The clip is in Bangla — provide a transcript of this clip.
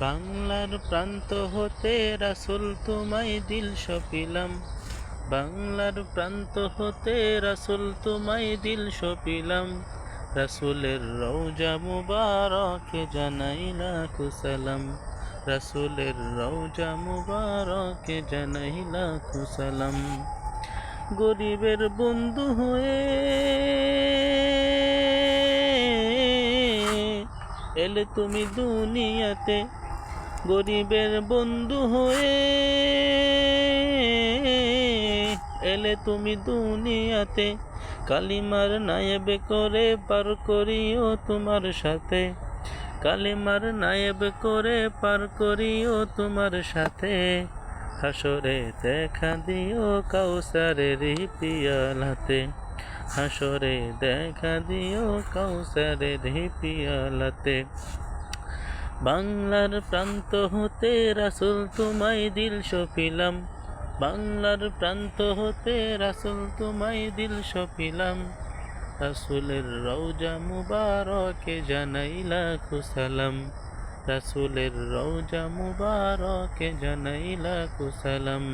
বাংলার প্রান্ত হতে রাসুল তোমায় দিল সপিলাম। বাংলার প্রান্ত হতে রাসুল তোমায় দিল সপিলাম। রাসুলের রৌজা মুবারকে জানাই লাখো সালাম। রাসুলের রৌজা মুবারকে জানাই লাখো গরিবের বন্ধু হয়ে এলে তুমি দুনিয়াতে গরিবের বন্ধু হয়ে এলে তুমি দুনিয়াতে। কালিমার নায়েবে করে পার করিও তোমার সাথে। কালিমার নায়েব করে পার করিও তোমার সাথে। হাসরে দেখা দিও কাউসারের পিয়ালাতে। হাসরে দেখা দিও কাউসারের পিয়ালাতে। বাংলার প্রান্ত হতে রাসুল তোমায় দিল সপিলাম। বাংলার প্রান্ত হতে রাসুল তোমায় দিল সপিলাম। রাসুলের রৌজা মুবারকে জানাই লাখো সালাম রাসুলের রৌজা মুবারকে জানাই লাখো সালাম